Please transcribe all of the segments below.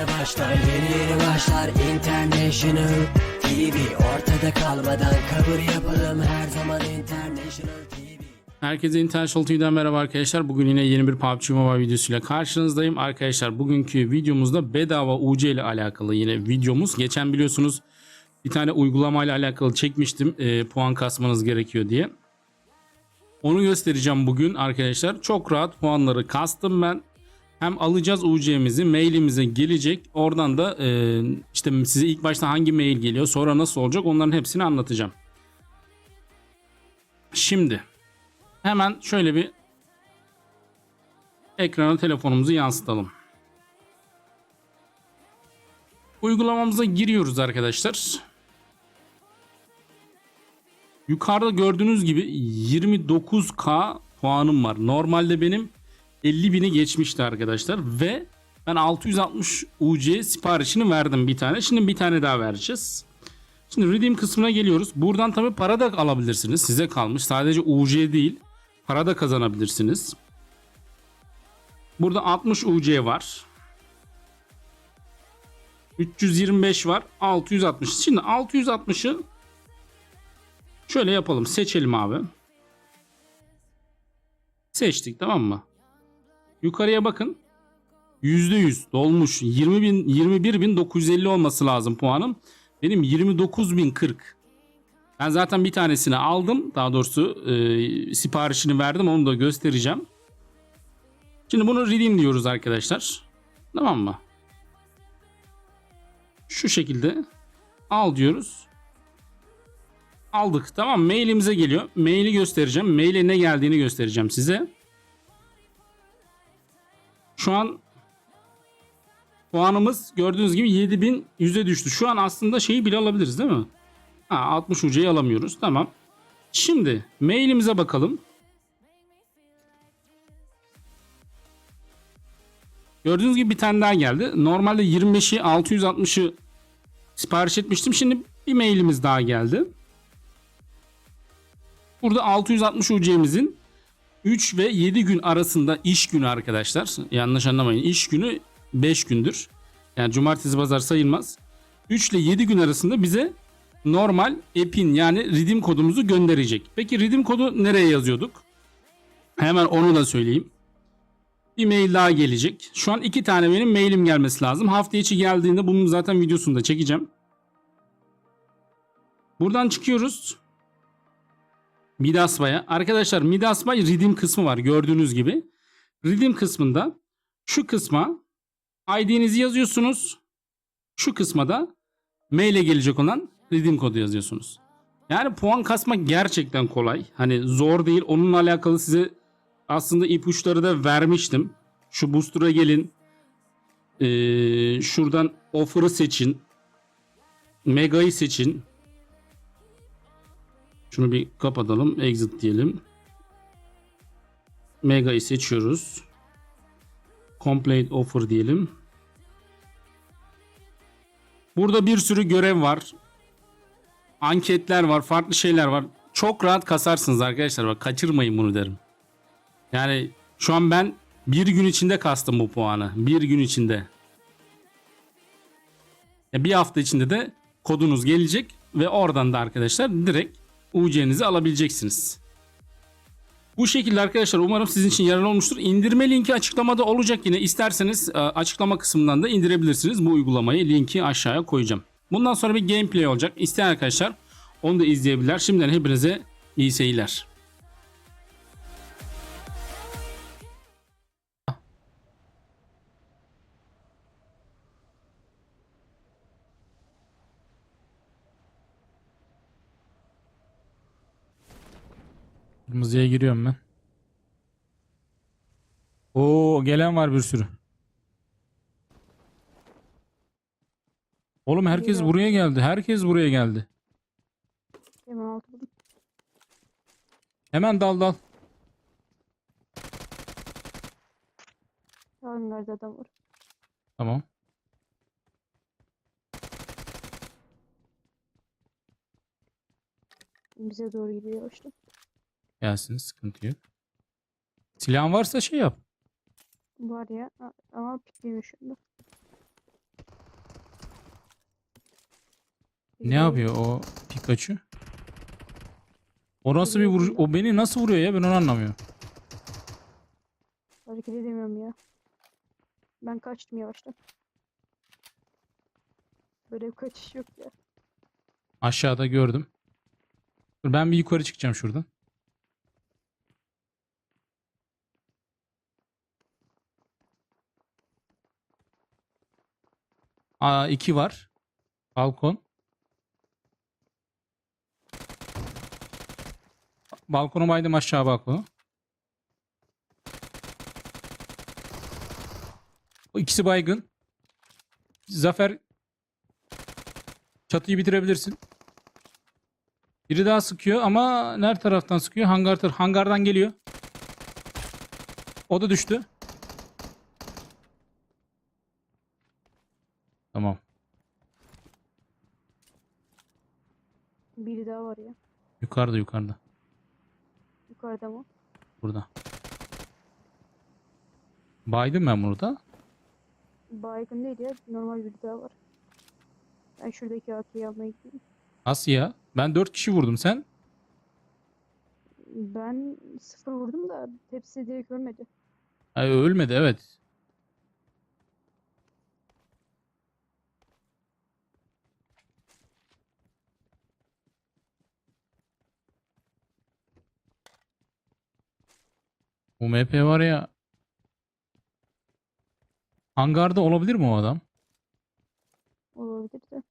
yeni başlar Yeni yeni başlar International TV Ortada kalmadan kabul yapalım Her zaman International TV Herkese International TV'den merhaba arkadaşlar. Bugün yine yeni bir PUBG Mobile videosuyla karşınızdayım. Arkadaşlar bugünkü videomuzda bedava UC ile alakalı yine videomuz. Geçen biliyorsunuz bir tane uygulamayla alakalı çekmiştim. e, puan kasmanız gerekiyor diye. Onu göstereceğim bugün arkadaşlar. Çok rahat puanları kastım ben. Hem alacağız UC'mizi mailimize gelecek. Oradan da e, işte size ilk başta hangi mail geliyor sonra nasıl olacak onların hepsini anlatacağım. Şimdi Hemen şöyle bir ekrana telefonumuzu yansıtalım. Uygulamamıza giriyoruz arkadaşlar. Yukarıda gördüğünüz gibi 29k puanım var. Normalde benim 50.000'i geçmişti arkadaşlar ve ben 660 UC siparişini verdim bir tane. Şimdi bir tane daha vereceğiz. Şimdi redeem kısmına geliyoruz. Buradan tabi para da alabilirsiniz. Size kalmış. Sadece UC değil. Para da kazanabilirsiniz. Burada 60 UC var. 325 var. 660. Şimdi 660'ı şöyle yapalım. Seçelim abi. Seçtik tamam mı? Yukarıya bakın. %100 dolmuş. 20 bin, 21.950 olması lazım puanım. Benim 29.040. Ben zaten bir tanesini aldım. Daha doğrusu e, siparişini verdim. Onu da göstereceğim. Şimdi bunu redeem diyoruz arkadaşlar. Tamam mı? Şu şekilde al diyoruz. Aldık. Tamam mailimize geliyor. Maili göstereceğim. Maile ne geldiğini göstereceğim size. Şu an puanımız gördüğünüz gibi 7100'e düştü. Şu an aslında şeyi bile alabiliriz değil mi? Ha, 60 UC'yi alamıyoruz. Tamam. Şimdi mailimize bakalım. Gördüğünüz gibi bir tane daha geldi. Normalde 25'i 660'ı sipariş etmiştim. Şimdi bir mailimiz daha geldi. Burada 660 UC'mizin 3 ve 7 gün arasında iş günü arkadaşlar. Yanlış anlamayın. İş günü 5 gündür. Yani cumartesi pazar sayılmaz. 3 ile 7 gün arasında bize normal app'in yani redeem kodumuzu gönderecek. Peki redeem kodu nereye yazıyorduk? Hemen onu da söyleyeyim. Bir mail daha gelecek. Şu an iki tane benim mailim gelmesi lazım. Hafta içi geldiğinde bunun zaten videosunu da çekeceğim. Buradan çıkıyoruz. Midasba'ya. Arkadaşlar Midasba redeem kısmı var gördüğünüz gibi. Redeem kısmında şu kısma ID'nizi yazıyorsunuz. Şu kısma da maile gelecek olan redeem kodu yazıyorsunuz. Yani puan kasmak gerçekten kolay. Hani zor değil. Onunla alakalı size aslında ipuçları da vermiştim. Şu booster'a gelin. Ee, şuradan offer'ı seçin. Mega'yı seçin. Şunu bir kapatalım. Exit diyelim. Mega'yı seçiyoruz. Complete offer diyelim. Burada bir sürü görev var. Anketler var, farklı şeyler var. Çok rahat kasarsınız arkadaşlar. Bak kaçırmayın bunu derim. Yani şu an ben bir gün içinde kastım bu puanı. Bir gün içinde. Ya bir hafta içinde de kodunuz gelecek ve oradan da arkadaşlar direkt UC'nizi alabileceksiniz. Bu şekilde arkadaşlar umarım sizin için yararlı olmuştur. İndirme linki açıklamada olacak yine. İsterseniz e, açıklama kısmından da indirebilirsiniz bu uygulamayı. Linki aşağıya koyacağım. Bundan sonra bir gameplay olacak. İsteyen arkadaşlar onu da izleyebilirler. Şimdiden hepinize iyi seyirler. Kırmızıya giriyorum ben. Oo gelen var bir sürü. Oğlum herkes Geliyor. buraya geldi. Herkes buraya geldi. Hemen altı buldum. Hemen dal dal. Hangarda adam var. Tamam. Bize doğru gidiyor işte. Gelsin sıkıntı yok. Silahın varsa şey yap. Var ya ama pikliyim şimdi. Ne yapıyor o Pikachu? O nasıl bir vuruş? O beni nasıl vuruyor ya? Ben onu anlamıyorum. Hareket edemiyorum ya. Ben kaçtım yavaştan. Böyle bir kaçış yok ya. Aşağıda gördüm. Ben bir yukarı çıkacağım şuradan. Aa iki var. Balkon. Balkonu baydım aşağı balkonu. O ikisi baygın. Zafer çatıyı bitirebilirsin. Biri daha sıkıyor ama nerede taraftan sıkıyor? Hangar tar- hangardan geliyor. O da düştü. Tamam. Biri daha var ya. Yukarıda yukarıda. Yukarıda mı? Burada. Baydım ben burada. Baygın değil ya. Normal biri daha var. Ben şuradaki AK'yi almaya gideyim. Nasıl ya? Ben 4 kişi vurdum sen. Ben sıfır vurdum da hepsi direkt ölmedi. Ay, ölmedi evet. Bu MP var ya. Hangarda olabilir mi o adam? Olabilir de.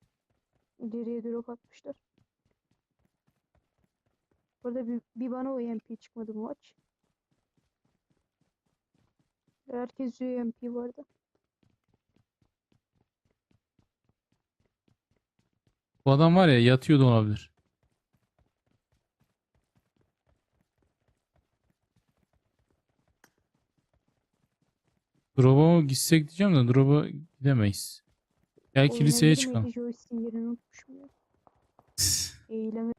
İleriye drop atmışlar. Burada bir, bir bana o MP çıkmadı bu maç. Herkes UMP vardı. Bu adam var ya yatıyor da olabilir. Drop'a gitsek diyeceğim de drop'a gidemeyiz. Gel kiliseye Oynayabilir çıkalım. miydi? Joystick'in yerini unutmuşum ya. Eyleme.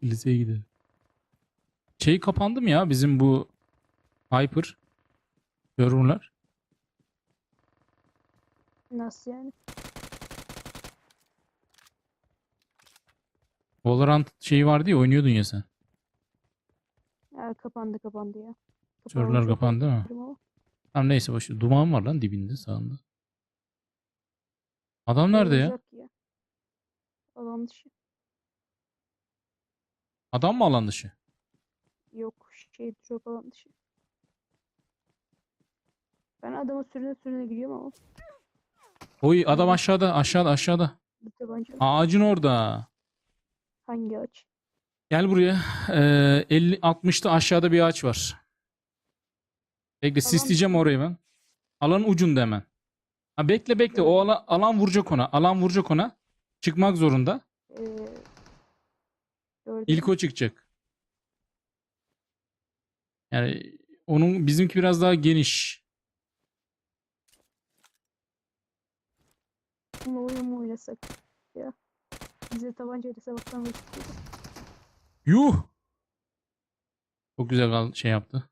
Kiliseye gidelim. Şey kapandı mı ya bizim bu Hyper serverlar? Nasıl yani? Valorant şeyi vardı ya oynuyordun ya sen. Ya kapandı kapandı ya. Serverlar kapandı değil mi? bakıyorum ama Tamam neyse başı. Duman var lan dibinde sağında. Adam nerede ya? olacak ya. Alan dışı. Adam mı alan dışı? Yok şey drop alan dışı. Ben adama sürüne sürüne gidiyorum ama Oy adam aşağıda aşağıda aşağıda. tabanca Ağacın orada. hangi aç? Gel buraya. Ee, 50 60'ta aşağıda bir ağaç var. Bekle Tamam. sisleyeceğim orayı ben. Alanın ucunda hemen. Ha bekle bekle o alan, alan vuracak ona. Alan vuracak ona. Çıkmak zorunda. Ee, gördüm. İlk o çıkacak. Yani onun bizimki biraz daha geniş. Bununla oyun mu oynasak ya? Bize tabancayla sabahtan vakit. Yuh. Çok güzel şey yaptı.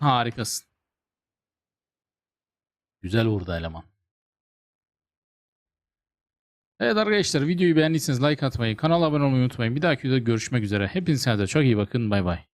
Harikasın. Güzel vurdu eleman. Evet arkadaşlar videoyu beğendiyseniz like atmayı, kanala abone olmayı unutmayın. Bir dahaki videoda görüşmek üzere. Hepinize de çok iyi bakın. Bay bay.